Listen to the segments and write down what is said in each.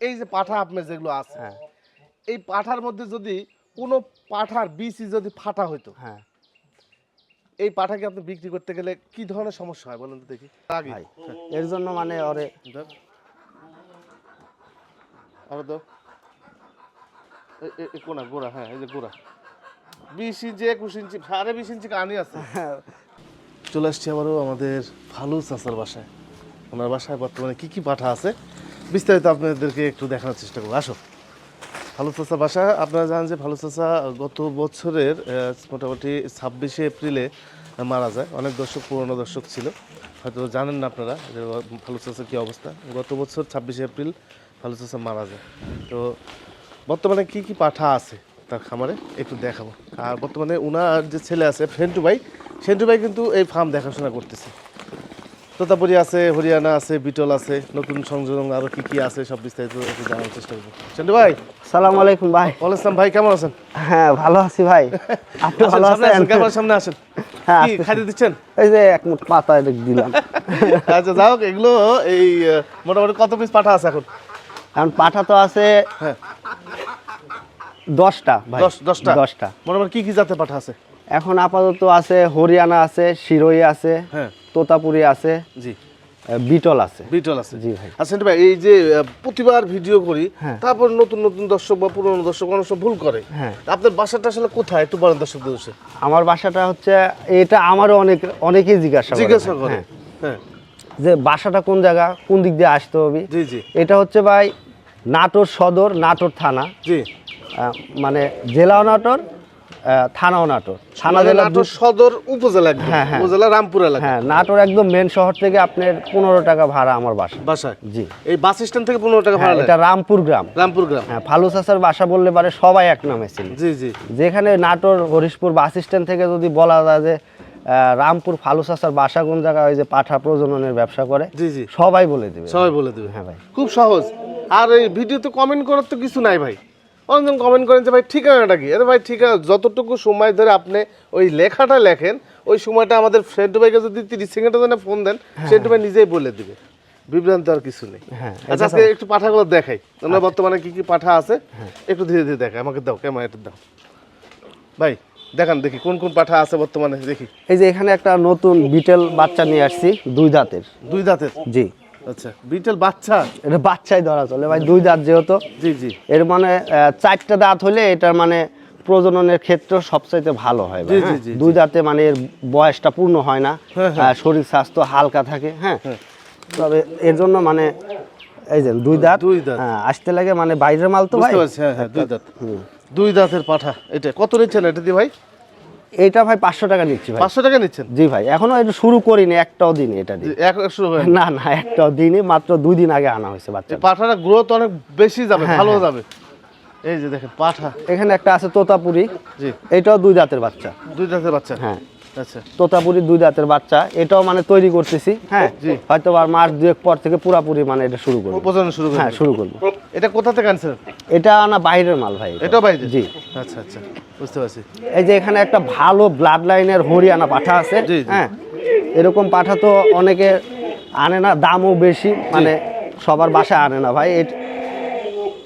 এই যে পাঠা আপনার যেগুলো আছে হ্যাঁ। এই পাঠার মধ্যে যদি কোনো পাঠার বিচি যদি ফাটা হইতো হ্যাঁ। এই পাঠাকে আপনি বিক্রি করতে গেলে কি ধরনের সমস্যা হয় বলেন তো দেখি? এর জন্য মানে ওরে। আরও এ কোনা গোড়া হ্যাঁ এই যে গোড়া। বিশ ইঞ্চি একুশ ইঞ্চি সাড়ে বিশ ইঞ্চি কানি আছে। চলে আসছি আবারও আমাদের ফালু চাচার বাসায়। ওনার বাসায় বর্তমানে কি কি পাঠা আছে? বিস্তারিত আপনাদেরকে একটু দেখানোর চেষ্টা করব। আসো। ভালো চাচা বাসা, আপনারা জানেন যে ভালো চাচা গত বছরের মোটামুটি ছাব্বিশে এপ্রিলে মারা যায়। অনেক দর্শক, পুরনো দর্শক ছিল। হয়তো জানেন না আপনারা যে ভালো চাচার কী অবস্থা। গত বছর ছাব্বিশে এপ্রিল ভালো চাচা মারা যায়। তো বর্তমানে কি কি পাঠা আছে তার খামারে? একটু দেখাবো। আর বর্তমানে উনার যে ছেলে আছে ফেন্টু ভাই সেন্টু ভাই কিন্তু এই ফার্ম দেখাশোনা করতেছে। তোতাপুরি আছে হরিয়ানা আছে বিটল আছে নতুন সংযোজন আরও কি কি আছে সব বিস্তারিত একটু জানার চেষ্টা করব। সেন্টু ভাই। সালাম আলাইকুম ভাই। ওয়ালাইকুম ভাই কেমন আছেন? হ্যাঁ ভালো আছি ভাই। আপনি ভালো আছেন? ক্যামেরার সামনে আসেন। হ্যাঁ। খাইতে দিচ্ছেন? এই যে এক মুঠ পাতা দিলাম। আচ্ছা হোক এগুলো এই মোটামুটি কত পিস পাঠা আছে এখন? কারণ পাঠা তো আছে হ্যাঁ। দশটা ভাই। দশ দশটা? দশটা। মোটামুটি কি কি জাতের পাঠা আছে? এখন আপাতত আছে হরিয়ানা আছে শিরোই আছে। হ্যাঁ। তোতাপুরি আছে জি। বিটল আছে। বিটল আছে। জি ভাই। আচ্ছা ভাই এই যে প্রতিবার ভিডিও করি হ্যাঁ। তারপর নতুন নতুন দর্শক বা পুরনো দর্শক অনেক ভুল করে। হ্যাঁ। আপনার বাসাটা আসলে কোথায়? একটু বলেন দর্শক উদ্দেশ্যে। আমার বাসাটা হচ্ছে এটা আমারও অনেক অনেকেই জিজ্ঞাসা করে। জিজ্ঞাসা করে। হ্যাঁ। হ্যাঁ। যে বাসাটা কোন জায়গা কোন দিক দিয়ে আসতে হবে? জি জি। এটা হচ্ছে ভাই নাটোর সদর নাটোর থানা। জি। মানে জেলা নাটোর থানাও নাটোর। থানা জেলা নাটোর সদর উপজেলা হ্যাঁ, হ্যাঁ। উপজেলা রামপুর এলাকা। হ্যাঁ নাটোর একদম মেন শহর থেকে আপনার পনেরো টাকা ভাড়া আমার বাসা। বাসায়? জি। এই বাস স্ট্যান্ড থেকে পনেরো টাকা হ্যাঁ ভাড়া এটা রামপুর গ্রাম। রামপুর গ্রাম। হ্যাঁ ফালু চাচার বাসা বললে পারে সবাই এক নামে ছিল। জি জি। যেখানে নাটোর হরিশপুর বাস স্ট্যান্ড থেকে যদি বলা যায় যে রামপুর ফালু চাচার বাসা কোন জায়গায় ওই যে পাঠা প্রজননের ব্যবসা করে জি জি। সবাই বলে দেবে। সবাই বলে দেবে। হ্যাঁ ভাই। খুব সহজ। আর এই ভিডিওতে কমেন্ট করার তো কিছু নাই ভাই। অনেকজন কমেন্ট করেন যে ভাই ঠিকানাটা কি? আরে ভাই ঠিকানা যতটুকু সময় ধরে আপনি ওই লেখাটা লেখেন ওই সময়টা আমাদের ফ্রেন্ড ভাইকে যদি তিরিশ সেকেন্ডের জন্য ফোন দেন ফ্রেন্ড ভাই নিজেই বলে দিবে। বিভ্রান্ত আর কিছু নেই। হ্যাঁ, আচ্ছা আজকে একটু পাঠাগুলো দেখাই। আমরা বর্তমানে কি কি পাঠা আছে একটু ধীরে ধীরে দেখাই। আমাকে দাও কেমন এটা দাও। ভাই দেখান দেখি কোন কোন পাঠা আছে বর্তমানে? দেখি। এই যে এখানে একটা নতুন বিটেল বাচ্চা নিয়ে আসছি দুই দাঁতের। দুই দাঁতের? জি। আচ্ছা বিটেল বাচ্চা? এটা বাচ্চাই ধরা চলে ভাই দুই দাঁত যেহেতু। জি জি। এর মানে চারটা দাঁত হলে এটার মানে প্রজননের ক্ষেত্রে সবচাইতে ভালো হয় হ্যাঁ? দুই দাঁতে মানে এর বয়সটা পূর্ণ হয় না হ্যাঁ, শরীর স্বাস্থ্য হালকা থাকে হ্যাঁ? তবে এর জন্য মানে এই যে দুই দাঁত দুই দাঁত। হ্যাঁ, আসতে লাগে মানে বাইরের মাল তো ভাই? হ্যাঁ হ্যাঁ দুই দাঁত। দুই দাঁতের পাঠা এটা কত নিচ্ছেন এটা দিয়ে ভাই? এইটা ভাই পাঁচশো টাকা নিচ্ছি ভাই। পাঁচশো টাকা নিচ্ছেন? জি ভাই এখনও এটা শুরু করিনি একটাও দিন এটা দিয়ে। একশো না না একটাও দিনই মাত্র দুই দিন আগে আনা হয়েছে বাচ্চা পাঠাটা গ্রোথ অনেক বেশি যাবে হ্যাঁ, ভালো হ্যাঁ। যাবে। এই যে দেখেন পাঠা। এখানে একটা আছে তোতাপুরি। জি। এটাও দুই দাঁতের বাচ্চা। দুই দাঁতের বাচ্চা। হ্যাঁ। তোতাপুরি দুই দাঁতের বাচ্চা এটাও মানে তৈরি করতেছি হ্যাঁ। হয়তো আর মাস দুয়েক পর থেকে পুরাপুরি মানে এটা শুরু করব। শুরু হ্যাঁ শুরু করব। এটা কোথা থেকে আনছেন? এটা না বাইরের মাল ভাই এটা। বাইরে জি। আচ্ছা আচ্ছা বুঝতে পারছি। এই যে এখানে একটা ভালো ব্লাড লাইনের হরিয়ানা পাঠা আছে। হ্যাঁ? এরকম পাঠা তো অনেকে আনে না দামও বেশি মানে সবার বাসায় আনে না ভাই। এট-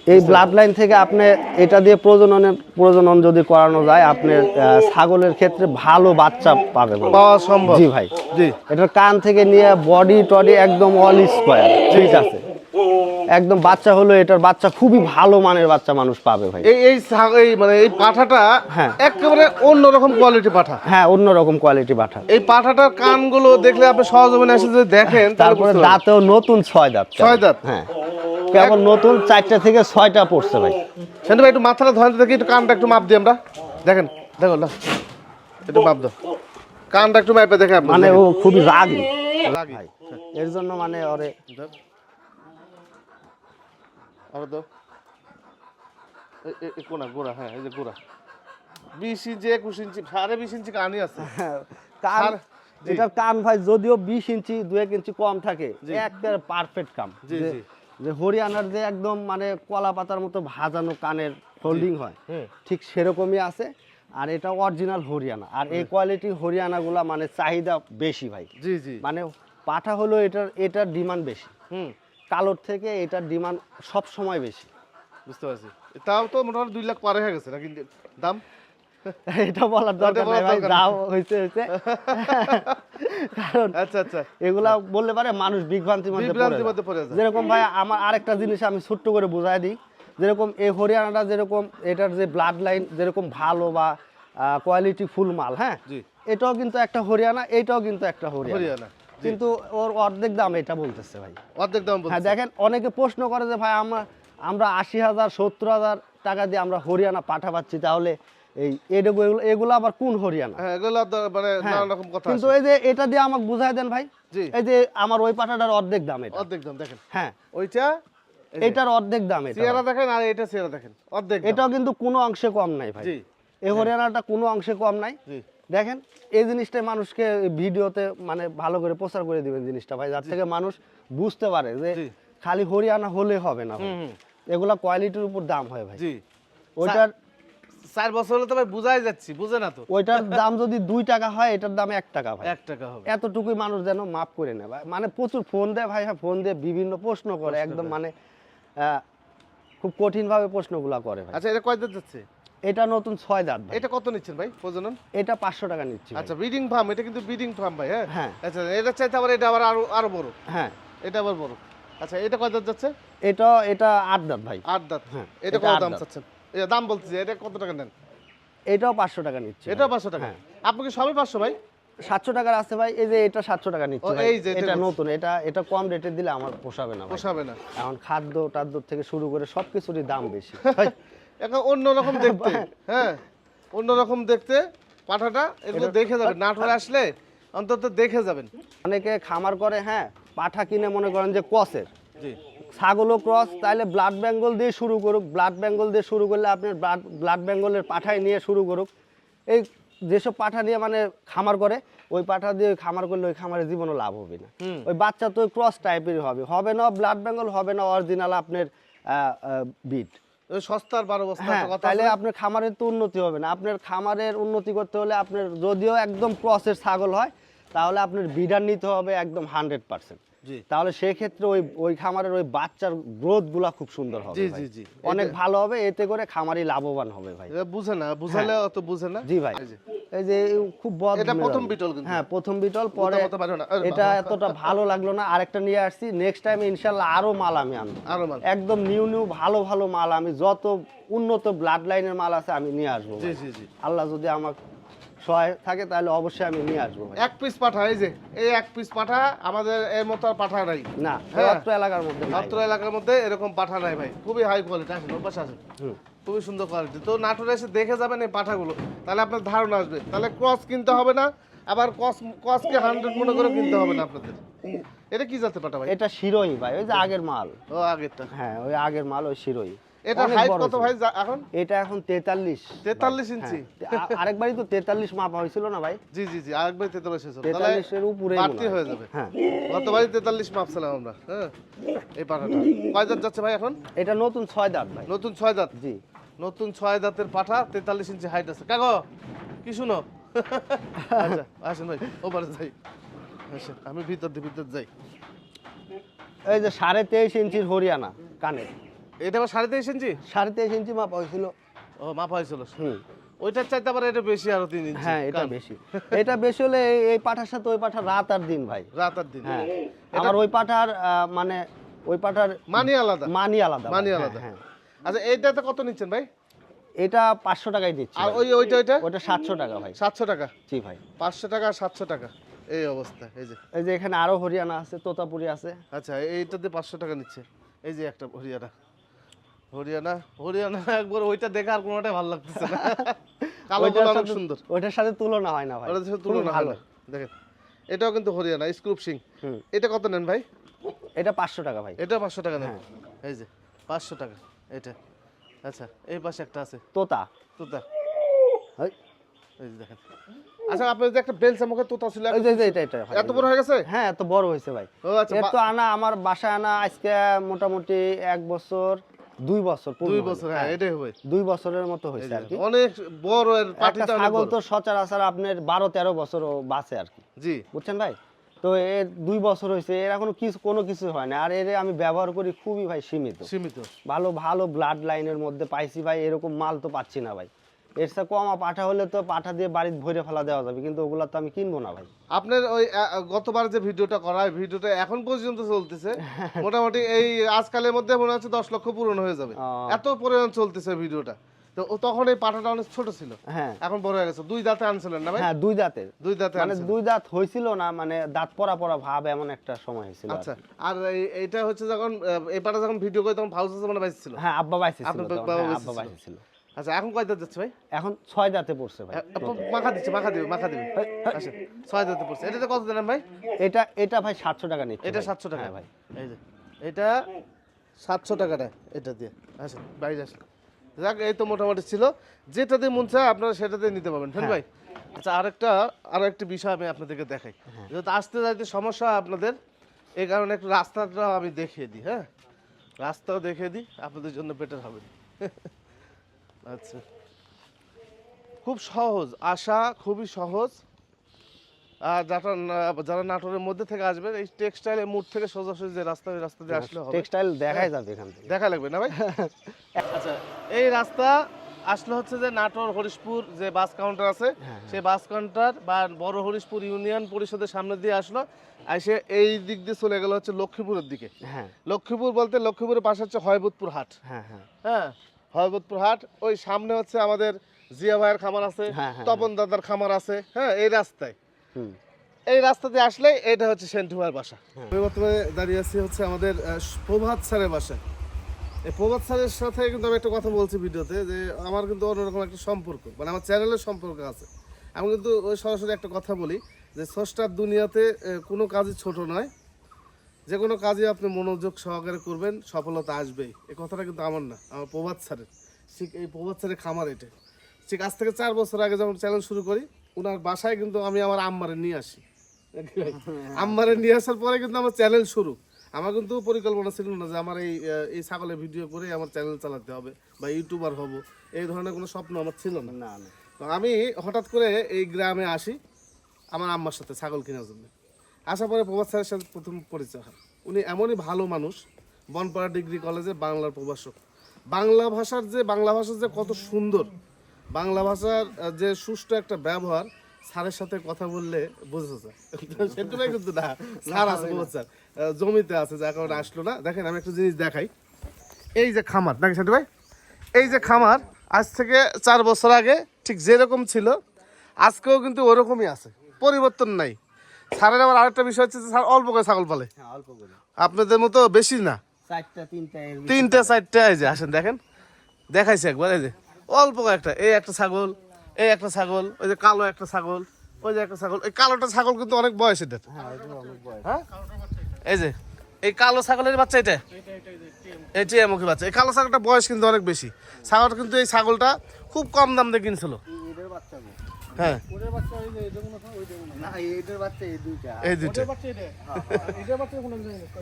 এই ব্লাড লাইন থেকে আপনি এটা দিয়ে প্রজননের প্রজনন যদি করানো যায় আপনি ছাগলের ক্ষেত্রে ভালো বাচ্চা পাবে পাওয়া সম্ভব। জি ভাই। জি। এটার কান থেকে নিয়ে বডি টডি একদম অল স্কোয়ার ঠিক আছে? একদম বাচ্চা হলো এটার বাচ্চা খুবই ভালো মানের বাচ্চা মানুষ পাবে ভাই। এই এই এই মানে এই পাঠাটা হ্যাঁ। একেবারে অন্যরকম কোয়ালিটি পাঠা। হ্যাঁ অন্যরকম কোয়ালিটি পাঠা। এই পাঠাটার কানগুলো দেখলে আপনি সহজমনে এসে যদি দেখেন তারপরে দাঁতেও নতুন ছয় দাঁত। ছয় দাঁত? হ্যাঁ। কেবল নতুন চারটা থেকে ছয়টা পড়ছে ভাই। সেন্টু ভাই একটু মাথাটা ধরেন তো দেখি একটু কানটা একটু মাপ দিই আমরা। দেখেন দেখো না একটু মাপ দাও। কানটা একটু মাপে দেখে মানে ও খুবই রাগী। লাগি এর জন্য মানে ওরে আরও দাও। এ- এ- এ কোনা গোড়া হ্যাঁ এই যে গোড়া। বিশ ইঞ্চি একুশ ইঞ্চি সাড়ে বিশ ইঞ্চি কানই আছে। কান এটার কান ভাই যদিও বিশ ইঞ্চি দু এক ইঞ্চি কম থাকে একবারে পারফেক্ট কাম জি, জি। যে হরিয়ানার যে একদম মানে কলা পাতার মতো ভাজানো কানের ফোল্ডিং হয় ঠিক সেরকমই আছে। আর এটা অরিজিনাল হরিয়ানা। আর এই কোয়ালিটি হরিয়ানাগুলা মানে চাহিদা বেশি ভাই। জি জি। মানে পাঠা হলো এটার এটার ডিমান্ড বেশি। হুম। কালোর থেকে এটার ডিমান্ড সব সময় বেশি। বুঝতে পারছি। তাও তো মোটামুটি দুই লাখ পারে হয়ে গেছে নাকি? দাম? এটা বলার দরকার নাই ভাই যা হয়েছে হয়েছে কারণ আচ্ছা আচ্ছা। এগুলা বললে পারে মানুষ বিভ্রান্তির মধ্যে বিভ্রান্তির মধ্যে পড়ে যায়। যেরকম ভাই আমার আরেকটা জিনিস আমি ছোট্ট করে বোঝাই দিই। যেরকম এই হরিয়ানাটা যেরকম এটার যে ব্লাড লাইন যেরকম ভালো বা কোয়ালিটি ফুল মাল হ্যাঁ? এটাও কিন্তু একটা হরিয়ানা এটাও কিন্তু একটা হরিয়ানা। হরিয়ানা কিন্তু ওর অর্ধেক দাম এটা বলতেছে ভাই। অর্ধেক দাম হ্যাঁ দেখেন অনেকে প্রশ্ন করে যে ভাই আমরা আমরা আশি হাজার সত্তর হাজার টাকা দিয়ে আমরা হরিয়ানা পাঠা পাচ্ছি তাহলে এই এগুলো এগুলো আবার কোন হরিয়ানা? হ্যাঁ এগুলো মানে হ্যাঁ, রকম কথা কিন্তু এই যে এটা দিয়ে আমাকে বুঝাই দেন ভাই। এই যে আমার ওই অর্ধেক দাম এটা। অর্ধেক দাম দেখেন। হ্যাঁ। ওইটা এটার অর্ধেক দাম এটা চেহারা দেখেন আর এটা চেহারা দেখেন অর্ধেক এটাও কিন্তু কোনো অংশে কম নাই ভাই। এই হরিয়ানাটা কোনো অংশে কম নাই। দেখেন এই জিনিসটা মানুষকে ভিডিওতে মানে ভালো করে প্রচার করে দিবেন জিনিসটা ভাই যার থেকে মানুষ বুঝতে পারে যে খালি হরিয়ানা হলে হবে না। এগুলা কোয়ালিটির উপর দাম হয় ভাই। ওইটার চার বছর হলে তো ভাই বুঝাই যাচ্ছি বুঝে না তো। ওইটার দাম যদি দুই টাকা হয় এটার দাম এক টাকা ভাই। এক টাকা হবে। এতটুকুই মানুষ যেন মাপ করে নেয় ভাই। মানে প্রচুর ফোন দেয় ভাই হ্যাঁ ফোন দিয়ে বিভিন্ন প্রশ্ন করে একদম মানে খুব কঠিন ভাবে প্রশ্নগুলা করে ভাই। আচ্ছা এটা কয় দাঁত যাচ্ছে? এটা নতুন ছয় দাঁত এটা কত নিচ্ছেন ভাই প্রজনন? এটা পাঁচশো টাকা নিচ্ছি। আচ্ছা ব্রিডিং ফার্ম এটা কিন্তু ব্রিডিং ফার্ম ভাই হ্যাঁ? হ্যাঁ। আচ্ছা এটা চাইতে আবার এটা আবার আরও আরও বড়। হ্যাঁ। এটা আবার বড়। আচ্ছা এটা কয় দাঁত যাচ্ছে? এটা এটা আট দাঁত ভাই। আট দাঁত। হ্যাঁ, এটা কত দাম। চাচ্ছেন? দাম বলতেছি এটা কত টাকা নেন? এটাও পাঁচশো টাকা নিচ্ছে এটাও পাঁচশো টাকা? হ্যাঁ। আপনি কি সবই পাঁচশো ভাই? সাতশো টাকার আছে ভাই এই যে এটা সাতশো টাকা নিচ্ছে এই যে এটা নতুন এটা এটা কম রেটে দিলে আমার পোষাবে না পোষাবে না। এখন খাদ্য টাদ্য থেকে শুরু করে সবকিছুরই দাম বেশি। ভাই, এখন অন্যরকম দেখতে। হ্যাঁ অন্যরকম দেখতে পাঠাটা এগুলো দেখে যাবেন। নাটোরে আসলে অন্তত দেখে যাবেন। অনেকে খামার করে হ্যাঁ পাঠা কিনে মনে করেন যে কসের। জি। ছাগলও ক্রস তাহলে ব্লাড বেঙ্গল দিয়ে শুরু করুক। ব্লাড বেঙ্গল দিয়ে শুরু করলে আপনার ব্লাড ব্লাড বেঙ্গলের পাঠায় নিয়ে শুরু করুক। এই যেসব পাঠা নিয়ে মানে খামার করে ওই পাঠা দিয়ে খামার করলে ওই খামারের জীবনও লাভ হবে না। ওই বাচ্চা তো ক্রস টাইপের হবে। হবে না ব্লাড বেঙ্গল হবে না অরিজিনাল আপনার বিট সস্তার বারো বস্তা হ্যাঁ তাহলে আপনার খামারের তো উন্নতি হবে না। আপনার খামারের উন্নতি করতে হলে আপনার যদিও একদম ক্রসের ছাগল হয় তাহলে আপনার বিডার নিতে হবে একদম হান্ড্রেড পার্সেন্ট তাহলে সেক্ষেত্রে ওই ওই খামারের ওই বাচ্চার গ্রোথগুলা খুব সুন্দর হবে জি, জি, জি। অনেক এটা- ভালো হবে এতে করে খামারি লাভবান হবে ভাই। বুঝে না বুঝালে অত বুঝে না? জি ভাই। এই যে, খুব বদ এটা প্রথম বিটল কিন্তু। হ্যাঁ প্রথম বিটল পরে। এটা এতটা ভালো লাগল না আরেকটা নিয়ে আসছি। নেক্সট টাইম ইনশাল্লাহ আরও মাল আমি আনব। আরও মাল। একদম নিউ নিউ ভালো ভালো মাল আমি যত উন্নত ব্লাড লাইনের মাল আছে আমি নিয়ে আসব জি জি জি। আল্লাহ যদি আমার সহায় থাকে তাহলে অবশ্যই আমি নিয়ে আসব ভাই। এক পিস পাঠা এই যে এই এক পিস পাঠা আমাদের এর মতো আর পাঠা নাই। না হ্যাঁ। অত্র এলাকার মধ্যে নাই। এলাকার মধ্যে এরকম পাঠা নাই ভাই। খুবই হাই কোয়ালিটি আসেন ওর পাশে আসেন। খুবই সুন্দর কোয়ালিটি তো নাটোরে এসে দেখে যাবেন এই পাঠাগুলো। তাহলে আপনার ধারণা আসবে। তাহলে ক্রস কিনতে হবে না আবার কস কসকে হান্ড্রেড মনে করে কিনতে হবে না আপনাদের? এটা কি জাতের পাঠা ভাই? এটা শিরোই ভাই ওই যে আগের মাল। ও আগেরটা। হ্যাঁ ওই আগের মাল ওই শিরোই। এটা হাইট কত ভাই এখন? এটা এখন তেতাল্লিশ। 43 ইঞ্চি? হ্যাঁ, আ- আরেকবারই তো তেতাল্লিশ মাপা হয়েছিল না ভাই? জি জি আরেকবার উপরে বাড়তি হয়ে। যাবে। হ্যাঁ। গতবারই তেতাল্লিশ মাপছিলাম আমরা হ্যাঁ? এই পাঠাটা। কয় দাঁত যাচ্ছে ভাই এখন? এটা নতুন দাঁত ভাই। নতুন দাঁত? জি। নতুন দাঁতের পাঠা তেতাল্লিশ ইঞ্চি হাইট আছে। কাগো কি শুনো? আচ্ছা আসেন ভাই ওপারে যাই। আসেন আমি ভিতর দিয়ে ভিতর যাই। এই যে সাড়ে তেইশ ইঞ্চির হরিয়ানা কানে এটা আবার সাড়ে তেইশ ইঞ্চি? সাড়ে তেইশ ইঞ্চি মাপা হয়েছিল। ও মাপা হয়েছিল হুম। ওইটার চাইতে আবার এটা বেশি আরও তিন ইঞ্চি। হ্যাঁ এটা বেশি। এটা বেশি হলে এই- পাঠার সাথে ওই পাঠা রাত আর দিন ভাই। রাত আর দিন। হ্যাঁ। আমার ওই পাঠার মানে ওই পাঠার মানি আলাদা। মানি আলাদা মানি হ্যাঁ, আলাদা। হ্যাঁ। আচ্ছা এইটাতে কত নিচ্ছেন ভাই? এটা পাঁচশো টাকায় দিচ্ছি আর ওই ওইটা ওইটা? ওটা সাতশো টাকা ভাই। সাতশো টাকা? জি ভাই। পাঁচশো টাকা সাতশো টাকা। এই অবস্থা এই যে। এই যে এখানে আরও হরিয়ানা আছে তোতাপুরি আছে। আচ্ছা এইটাতে পাঁচশো টাকা নিচ্ছে। এই যে একটা হরিয়ানা। হরিয়ানা হরিয়ানা একবার ওইটা দেখে আর কোনোটাই ভালো লাগতেছে না। কালো অনেক সুন্দর। ওইটার সাথে তুলনা হয় না ভাই। ওটার সাথে তুলনা হয় না। দেখেন এটাও কিন্তু হরিয়ানা স্ক্রুপ সিং এটা কত নেন ভাই? এটা পাঁচশো টাকা ভাই। এটা পাঁচশো টাকা নেন। হ্যাঁ। এই যে পাঁচশো টাকা এটা। আচ্ছা এই পাশে একটা আছে। তোতা। তোতা। এই যে দেখেন। আচ্ছা আপনার যে একটা বেলসা মুখে তোতা ছিল এই যে এটা এটা এত বড় হয়ে গেছে? হ্যাঁ এত বড় হয়েছে ভাই। ও আচ্ছা আনা আমার বাসায় আনা আজকে মোটামুটি এক বছর দুই বছর দুই বছর হ্যাঁ এটাই হবে দুই বছরের মতো হয়েছে আর কি অনেক বড় এর পাটিটা ছাগল তো সচরাচর আপনার বারো তেরো বছর বাঁচে আর কি জি। বুঝছেন ভাই? তো এর দুই বছর হয়েছে এর এখনও কিছু কোনো কিছু হয় না। আর এর আমি ব্যবহার করি খুবই ভাই সীমিত। সীমিত। ভালো ভালো ব্লাড লাইনের মধ্যে পাইছি ভাই এরকম মাল তো পাচ্ছি না ভাই। এর সাথে কমা পাঠা হলে তো পাঠা দিয়ে বাড়িতে ভরে ফেলা দেওয়া যাবে কিন্তু ওগুলা তো আমি কিনবো না ভাই। আপনার ওই গতবার যে ভিডিওটা করা হয় ভিডিওটা এখন পর্যন্ত চলতেছে। মোটামুটি এই আজকালের মধ্যে মনে হচ্ছে দশ লক্ষ পূরণ হয়ে যাবে। এত পরিমাণ চলতেছে ভিডিওটা। তো তখন এই পাঠাটা অনেক ছোট ছিল। হ্যাঁ। এখন বড় হয়ে গেছে। দুই দাঁতে আনছিলেন না ভাই? হ্যাঁ দুই দাঁতের। দুই দাঁতে মানে দুই দাঁত হয়েছিল না মানে দাঁত পরা পরা ভাব এমন একটা সময় হয়েছিল আচ্ছা আর এইটা হচ্ছে যখন এই পাটা যখন ভিডিও করে তখন ভাউস মানে বাইছিল হ্যাঁ আব্বা হ্যাঁ, আব্বা ছিল। আচ্ছা এখন কয় দাঁত যাচ্ছে ভাই? এখন ছয় দাঁতে পড়ছে ভাই। মাখা দিচ্ছে মাখা দিবে মাখা দিবে। আচ্ছা ছয় দাঁতে পড়ছে। এটাতে কত দিলেন ভাই? এটা এটা ভাই সাতশো টাকা নিচ্ছে এটা সাতশো টাকা। হ্যাঁ ভাই। এই যে এটা সাতশো টাকাটা এটা দিয়ে। আসেন বাইরে আসেন। যাক এই তো মোটামুটি ছিল। যেটা দিয়ে মন চায় আপনারা সেটাতে নিতে পারবেন। ফেন ভাই আচ্ছা আরেকটা আরও একটা বিষয় আমি আপনাদেরকে দেখাই। যেহেতু আসতে যাইতে সমস্যা হয় আপনাদের এই কারণে একটু রাস্তাটা আমি দেখিয়ে দিই হ্যাঁ? রাস্তাও দেখিয়ে দিই আপনাদের জন্য বেটার হবে। আচ্ছা। খুব সহজ আশা খুবই সহজ। আর যারা যারা নাটোরের মধ্যে থেকে আসবেন এই টেক্সটাইলের মোড় থেকে সোজাসুজি যে রাস্তা ওই রাস্তা দিয়ে আসলে হবে। টেক্সটাইল দেখাই যাবে এখান থেকে। দেখা লাগবে না ভাই? আচ্ছা এই রাস্তা আসলে হচ্ছে যে নাটোর হরিশপুর যে বাস কাউন্টার আছে সেই বাস কাউন্টার বা বড় হরিশপুর ইউনিয়ন পরিষদের সামনে দিয়ে আসলো এসে এই দিক দিয়ে চলে গেল হচ্ছে লক্ষ্মীপুরের দিকে। হ্যাঁ। লক্ষ্মীপুর বলতে লক্ষ্মীপুরের পাশে হচ্ছে হয়বতপুর হাট। হ্যাঁ। হ্যাঁ। হ্যাঁ হয়বতপুর হাট ওই সামনে হচ্ছে আমাদের জিয়া ভাইয়ের খামার আছে হ্যাঁ, হ্যাঁ, তপন দাদার খামার আছে হ্যাঁ এই রাস্তায়। এই রাস্তাতে আসলে এটা হচ্ছে সেন্টুমার বাসা। হ্যাঁ। বর্তমানে দাঁড়িয়ে আছি হচ্ছে আমাদের প্রভাত স্যারের বাসায়। এই প্রভাত স্যারের সাথে কিন্তু আমি একটা কথা বলছি ভিডিওতে যে আমার কিন্তু অন্যরকম একটা সম্পর্ক মানে আমার চ্যানেলের সম্পর্ক আছে। আমি কিন্তু ওই সরাসরি একটা কথা বলি যে স্রষ্টার দুনিয়াতে কোনো কাজই ছোট নয় যে কোনো কাজে আপনি মনোযোগ সহকারে করবেন সফলতা আসবেই। এই কথাটা কিন্তু আমার না আমার প্রভাত স্যারের। ঠিক এই প্রভাত স্যারের খামার এটা। ঠিক আজ থেকে চার বছর আগে যখন চ্যানেল শুরু করি ওনার বাসায় কিন্তু আমি আমার আম্মারে নিয়ে আসি। আম্মারে নিয়ে আসার পরে কিন্তু আমার চ্যানেল শুরু। আমার কিন্তু পরিকল্পনা ছিল না যে আমার এই এই ছাগলের ভিডিও করে আমার চ্যানেল চালাতে হবে বা ইউটিউবার হব। এই ধরনের কোনো স্বপ্ন আমার ছিল না। না না। তো আমি হঠাৎ করে এই গ্রামে আসি আমার আম্মার সাথে ছাগল কেনার জন্য। আসার পরে প্রভাত স্যারের সাথে প্রথম পরিচয় হয়। উনি এমনই ভালো মানুষ, বনপাড়া ডিগ্রি কলেজে বাংলার প্রভাষক। বাংলা ভাষার যে বাংলা ভাষার যে কত সুন্দর, বাংলা ভাষার যে সুষ্ঠু একটা ব্যবহার, স্যারের সাথে কথা বললে বোঝা যায়। সেটুকুই কিন্তু না, স্যার আছে, প্রভাত স্যার। জমিতে আছে, যার কারণে আসলো না। দেখেন, আমি একটা জিনিস দেখাই। এই যে খামার নাকি সেটু ভাই এই যে খামার, আজ থেকে চার বছর আগে ঠিক যেরকম ছিল, আজকেও কিন্তু ওরকমই আছে, পরিবর্তন নাই। স্যারের আবার আরেকটা বিষয় হচ্ছে যে স্যার অল্প করে ছাগল পালে। হ্যাঁ অল্প করে। আপনাদের মতো বেশি না। চারটা তিনটা তিনটা চারটা এই যে আসেন দেখেন। দেখাইছে একবার এই যে অল্প একটা এই একটা ছাগল এই একটা ছাগল ওই যে কালো একটা ছাগল ওই যে একটা ছাগল এই কালোটা ছাগল কিন্তু অনেক বয়স হ্যাঁ এটা হ্যাঁ? এই যে এই কালো ছাগলের বাচ্চা এটা? এই টিয়ামুখী বাচ্চা? এই কালো ছাগলটা বয়স কিন্তু অনেক বেশি। ছাগলটা কিন্তু এই ছাগলটা খুব কম দাম দিয়ে কিনছিল। হ্যাঁ। ওটার বাচ্চা ওই যে এটা ওইটা হয়। না এইটার বাচ্চা এই দুইটা। এই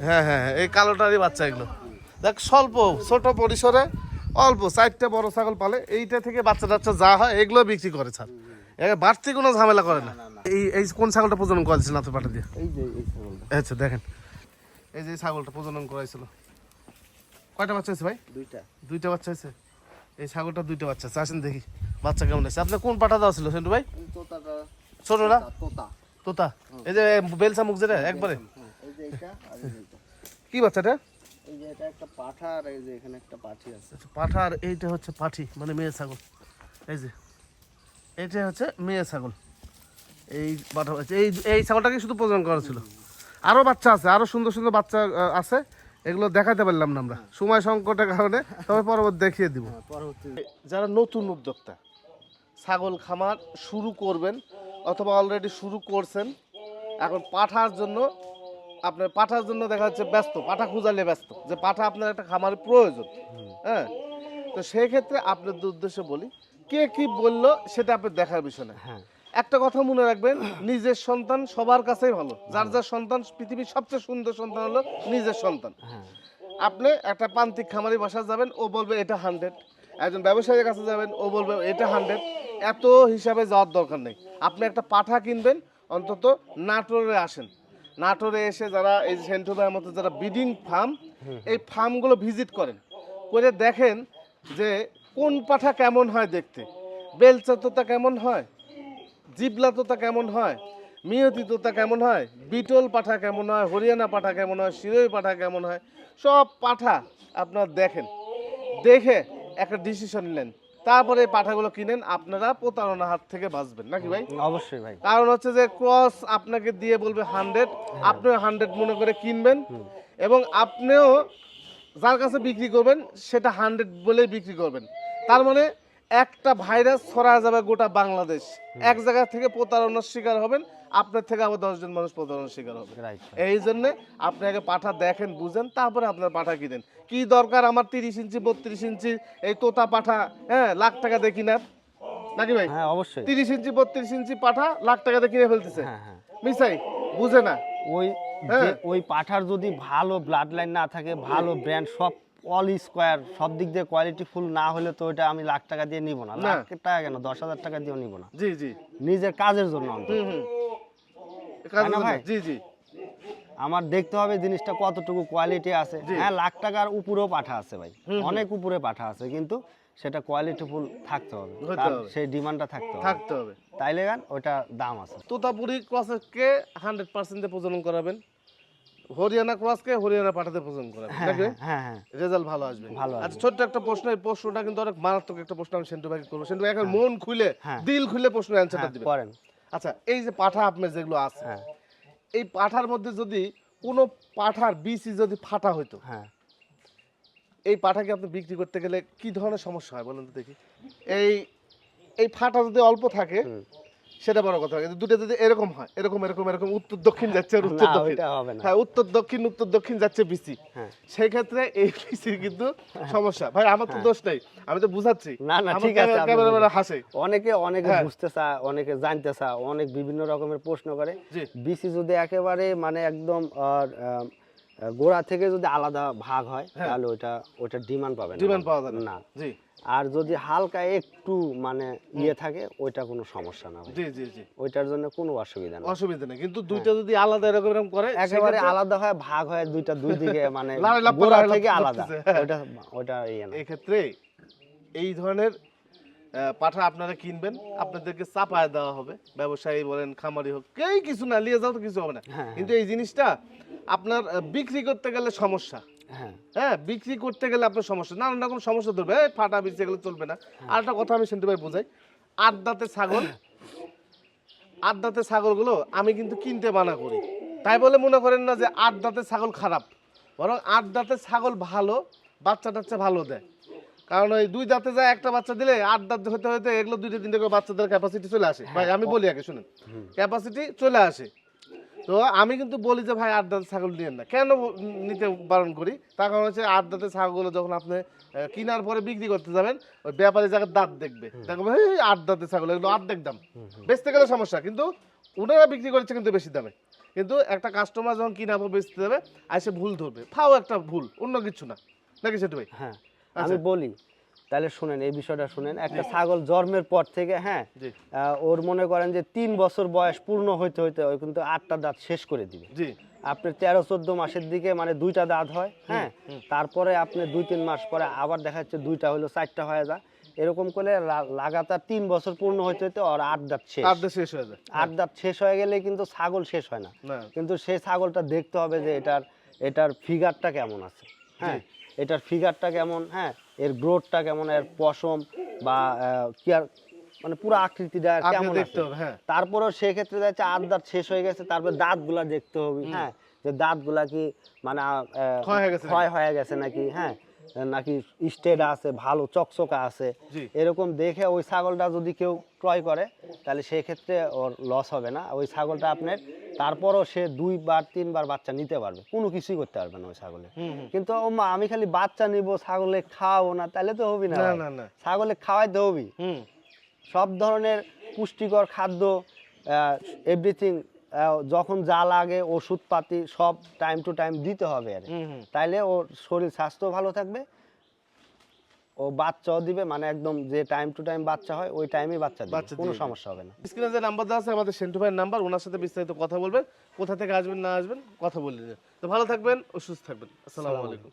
হ্যাঁ হ্যাঁ হ্যাঁ, এই কালোটারই বাচ্চা এগুলো। দেখ স্বল্প ছোট পরিসরে অল্প চারটে বড় ছাগল পালে এইটা থেকে বাচ্চা টাচ্চা যা হয় এগুলো বিক্রি করে এর বাড়তি কোনো ঝামেলা করে না। এই এই কোন ছাগলটা প্রজনন করেছিল না তো পাঠা দিয়ে? এই যে এই ছাগলটা। আচ্ছা দেখেন। এই যে ছাগলটা প্রজনন করাইছিল। কয়টা বাচ্চা আছে ভাই? দুইটা। দুইটা বাচ্চা আছে এই ছাগলটা দুইটা বাচ্চা আসেন দেখি বাচ্চা কেমন আছে। আপনার কোন পাঠা দেওয়া ছিল সেন্টু ভাই? তোতাটা। ছোটটা তোতা তোতা। এই যে বেলসা মুখ যেটা একবারে। হ্যাঁ। কি বাচ্চাটা? এই যে এটা একটা পাঠা আর এই যে এখানে একটা পাঠি আছে। পাঠা আর এইটা হচ্ছে পাঠি মানে মেয়ে ছাগল। এই যে এইটা হচ্ছে মেয়ে ছাগল। এই পাঠা এই এই ছাগলটাকে শুধু প্রজনন করা ছিল। আরও বাচ্চা আছে আরও সুন্দর সুন্দর বাচ্চা আছে। এগুলো দেখাতে পারলাম না আমরা। সময় সংকটের কারণে তবে পরবর্তী দেখিয়ে দিব। হ্যাঁ, পরবর্তী। যারা নতুন উদ্যোক্তা ছাগল খামার শুরু করবেন অথবা অলরেডি শুরু করছেন এখন পাঠার জন্য আপনার পাঠার জন্য দেখা যাচ্ছে ব্যস্ত পাঠা খুঁজালে ব্যস্ত যে পাঠা আপনার একটা খামারের প্রয়োজন। হ্যাঁ তো সেই ক্ষেত্রে আপনাদের উদ্দেশ্যে বলি কে কি বলল সেটা আপনার দেখার বিষয় না। হ্যাঁ। একটা কথা মনে রাখবেন নিজের সন্তান সবার কাছেই ভালো। যার যার সন্তান পৃথিবীর সবচেয়ে সুন্দর সন্তান হলো নিজের সন্তান। হ্যাঁ। আপনি একটা প্রান্তিক খামারি বাসা যাবেন ও বলবে এটা হান্ড্রেড একজন ব্যবসায়ীর কাছে যাবেন ও বলবে এটা হান্ড্রেড এত হিসাবে যাওয়ার দরকার নেই। আপনি একটা পাঠা কিনবেন অন্তত নাটোরে আসেন। নাটোরে এসে যারা এই সেন্টু ভাইয়ের মতো যারা ব্রিডিং ফার্ম এই ফার্মগুলো ভিজিট করেন। করে দেখেন যে কোন পাঠা কেমন হয় দেখতে। বেলচাতোতা কেমন হয়? জিবলা তোতা কেমন হয়? মিয়তি তোতা কেমন হয়? বিটল পাঠা কেমন হয়? হরিয়ানা পাঠা কেমন হয়? শিরোই পাঠা কেমন হয়? সব পাঠা আপনার দেখেন। দেখে একটা ডিসিশন নেন। তারপরে পাঠাগুলো কিনেন আপনারা প্রতারণা হাত থেকে বাঁচবেন। নাকি ভাই? অবশ্যই ভাই। কারণ হচ্ছে যে ক্রস আপনাকে দিয়ে বলবে হান্ড্রেড আপনিও হান্ড্রেড মনে করে কিনবেন এবং আপনিও যার কাছে বিক্রি করবেন সেটা হান্ড্রেড বলেই বিক্রি করবেন। তার মানে একটা ভাইরাস ছড়া যাবে গোটা বাংলাদেশ। এক জায়গা থেকে প্রতারণার শিকার হবেন আপনার থেকে আবার দশজন মানুষ প্রতারণার শিকার হবে। এই জন্য আপনি আগে পাঠা দেখেন বুঝেন তারপরে আপনার পাঠা কিনেন কি দরকার আমার তিরিশ ইঞ্চি বত্রিশ ইঞ্চি এই তোতা পাঠা হ্যাঁ লাখ টাকা দেখি না নাকি ভাই? হ্যাঁ অবশ্যই। তিরিশ ইঞ্চি বত্রিশ ইঞ্চি পাঠা লাখ টাকাতে কিনে ফেলতেছে। হ্যাঁ হ্যাঁ। মিসাই বুঝে না। ওই হ্যাঁ। ওই পাঠার যদি ভালো ব্লাড লাইন না থাকে ভালো ব্র্যান্ড সব অল স্কোয়ার সব দিক দিয়ে কোয়ালিটি ফুল না হলে তো ওটা আমি লাখ টাকা দিয়ে নিব না। লাখ টাকা কেন? দশ হাজার টাকা দিয়েও নিব না। জি জি। নিজের কাজের জন্য? জি জি। আমার দেখতে হবে জিনিসটা কতটুকু কোয়ালিটি আছে। হ্যাঁ লাখ টাকার উপরেও পাঠা আছে ভাই। অনেক উপরে পাঠা আছে কিন্তু সেটা কোয়ালিটি ফুল থাকতে হবে। সেই ডিমান্ডটা থাকতে হবে। থাকতে হবে। তাইলে গান ওটা দাম আছে। তোতাপুরি ক্রসকে হান্ড্রেড পার্সেন্টে প্রজনন করাবেন? হরিয়ানা ক্রসকে হরিয়ানা পাঠাতে প্রজনন করাবেন হ্যাঁ নাকি? হ্যাঁ, হ্যাঁ রেজাল্ট ভালো আসবে। ভালো আচ্ছা ছোট্ট একটা প্রশ্ন এই প্রশ্নটা কিন্তু অনেক মারাত্মক একটা প্রশ্ন আমি সেন্টু ভাইকে করব। সেন্টু ভাই এখন মন খুলে। দিল খুলে প্রশ্ন অ্যান্সারটা দিবেন। করেন। আচ্ছা এই যে পাঠা আপনার যেগুলো আছে এই পাঠার মধ্যে যদি কোনো পাঠার বিসি যদি ফাটা হইতো হ্যাঁ। এই পাঠাকে আপনি বিক্রি করতে গেলে কি ধরনের সমস্যা হয় বলুন তো দেখি। এই এই ফাটা যদি অল্প থাকে। সেটা বড় কথা কিন্তু দুটো যদি এরকম হয় এরকম এরকম এরকম উত্তর দক্ষিণ যাচ্ছে আর উত্তর দক্ষিণ। ওইটা হবে না। হ্যাঁ উত্তর দক্ষিণ উত্তর দক্ষিণ যাচ্ছে বিসি হ্যাঁ। সেই ক্ষেত্রে এই বিসির কিন্তু সমস্যা। ভাই আমার তো দোষ নেই আমি তো বুঝাচ্ছি। না, না, ঠিক আছে, ক্যামেরাম্যান হাসে। অনেকে অনেকে হ্যাঁ। বুঝতে চায় অনেকে জানতে চায় অনেক বিভিন্ন রকমের প্রশ্ন করে। বিসি যদি একেবারে মানে একদম গোড়া থেকে যদি আলাদা ভাগ হয় তাহলে ওইটা ওইটা ডিমান্ড পাবে না ডিমান্ড পাওয়া যায় না। না। জি। আর যদি হালকা একটু মানে ইয়ে থাকে ওইটা কোনো সমস্যা না জি জি জি। ওইটার জন্য কোনো অসুবিধা নেই। অসুবিধা নেই। কিন্তু দুইটা যদি আলাদা এরকম এরকম করে একেবারে আলাদা হয় ভাগ হয় দুইটা দুই দিকে মানে গোড়া থেকে আলাদা। হ্যাঁ। ওইটা ওইটা ইয়ে না। এই ক্ষেত্রে এই ধরনের পাঠা আপনারা কিনবেন আপনাদেরকে চাপায় দেওয়া হবে। ব্যবসায়ী বলেন খামারি হোক কেউ কিছু না নিয়ে যাও তো কিছু হবে না। হ্যাঁ, কিন্তু এই জিনিসটা আপনার বিক্রি করতে গেলে সমস্যা। হ্যাঁ। হ্যাঁ বিক্রি করতে গেলে আপনার সমস্যা। নানান রকম সমস্যা ধরবে। এই ফাটা বিক্রি এগুলো চলবে না। আর একটা কথা আমি শুনতে পাই বোঝাই। আট দাঁতের ছাগল দাঁতের ছাগলগুলো আমি কিন্তু কিনতে মানা করি। তাই বলে মনে করেন না যে আট দাঁতের ছাগল খারাপ। বরং আট দাঁতের ছাগল ভালো বাচ্চা টাচ্চা ভালো দেয়। কারণ ওই দুই দাঁতে যায় একটা বাচ্চা দিলে আট দাঁত হতে হতে এগুলো দুইটা তিনটে করে বাচ্চাদের ক্যাপাসিটি চলে আসে। ভাই আমি বলি আগে শুনুন। ক্যাপাসিটি চলে আসে। তো আমি কিন্তু বলি যে ভাই আট ছাগল নিয়েন না। কেন নিতে বারণ করি? তার কারণ হচ্ছে আট দাঁতের ছাগলগুলো যখন আপনি কেনার পরে বিক্রি করতে যাবেন ওই ব্যাপারী জায়গায় দাঁত দেখবে দেখবে এই আট দাঁতের ছাগল এগুলো অর্ধেক দাম। বেচতে গেলে সমস্যা কিন্তু ওনারা বিক্রি করছে কিন্তু বেশি দামে। কিন্তু একটা কাস্টমার যখন কিনাবো বেচতে যাবে আইসে ভুল ধরবে। ফাও একটা ভুল অন্য কিছু না। নাকি সেটা ভাই? হ্যাঁ আচ্ছা। আমি বলি তাহলে শুনেন এই বিষয়টা শুনেন। একটা ছাগল জন্মের পর থেকে হ্যাঁ ওর মনে করেন যে তিন বছর বয়স পূর্ণ হইতে হইতে ওই কিন্তু আটটা দাঁত শেষ করে দিবে। জি। আপনার তেরো চোদ্দ মাসের দিকে মানে দুইটা দাঁত হয় হ্যাঁ তারপরে আপনি দুই তিন মাস পরে আবার দেখা যাচ্ছে দুইটা হলো চারটা হয়ে যায়। এরকম করে লাগাতার তিন বছর পূর্ণ হইতে হইতে ওর আট দাঁত শেষ। আট দাঁত শেষ হয়ে যায়। আট দাঁত শেষ হয়ে গেলে কিন্তু ছাগল শেষ হয় না। না। কিন্তু সেই ছাগলটা দেখতে হবে যে এটার এটার ফিগারটা কেমন আছে। হ্যাঁ এটার ফিগারটা কেমন হ্যাঁ এর গ্রোথটা কেমন এর পশম বা আহ, কি আর মানে পুরো আকৃতিটা কেমন দেখতে হবে হ্যাঁ। তারপরেও সেক্ষেত্রে যাচ্ছে আট দাঁত শেষ হয়ে গেছে তারপর দাঁতগুলা দেখতে হবে হ্যাঁ। যে দাঁতগুলা কি মানে ক্ষয় হয়ে গেছে নাকি হ্যাঁ। নাকি স্টেড আছে ভালো চকচকা আছে। এরকম দেখে ওই ছাগলটা যদি কেউ ক্রয় করে তাহলে সেই ক্ষেত্রে ওর লস হবে না। ওই ছাগলটা আপনার তারপরও সে দুইবার তিনবার বাচ্চা নিতে পারবে। কোনো কিছুই করতে পারবে না ওই ছাগলে। কিন্তু ও মা আমি খালি বাচ্চা নিব ছাগলে খাওয়াবো না তাহলে তো হবি না ছাগলে খাওয়াইতে হবি। সব ধরনের পুষ্টিকর খাদ্য এভরিথিং যখন যা লাগে ওষুধপাতি সব টাইম টু টাইম দিতে হবে আর। তাইলে ওর শরীর স্বাস্থ্য ভালো থাকবে। ও বাচ্চাও দিবে মানে একদম যে টাইম টু টাইম বাচ্চা হয় ওই টাইমে বাচ্চা দিবে। কোনো সমস্যা হবে না। স্ক্রিনে যে নাম্বার দেওয়া আছে আমাদের সেন্টু ভাইয়ের নাম্বার ওনার সাথে বিস্তারিত কথা বলবেন। কোথা থেকে আসবেন না আসবেন কথা বলে তো ভালো থাকবেন ও সুস্থ থাকবেন। আসসালামু আলাইকুম।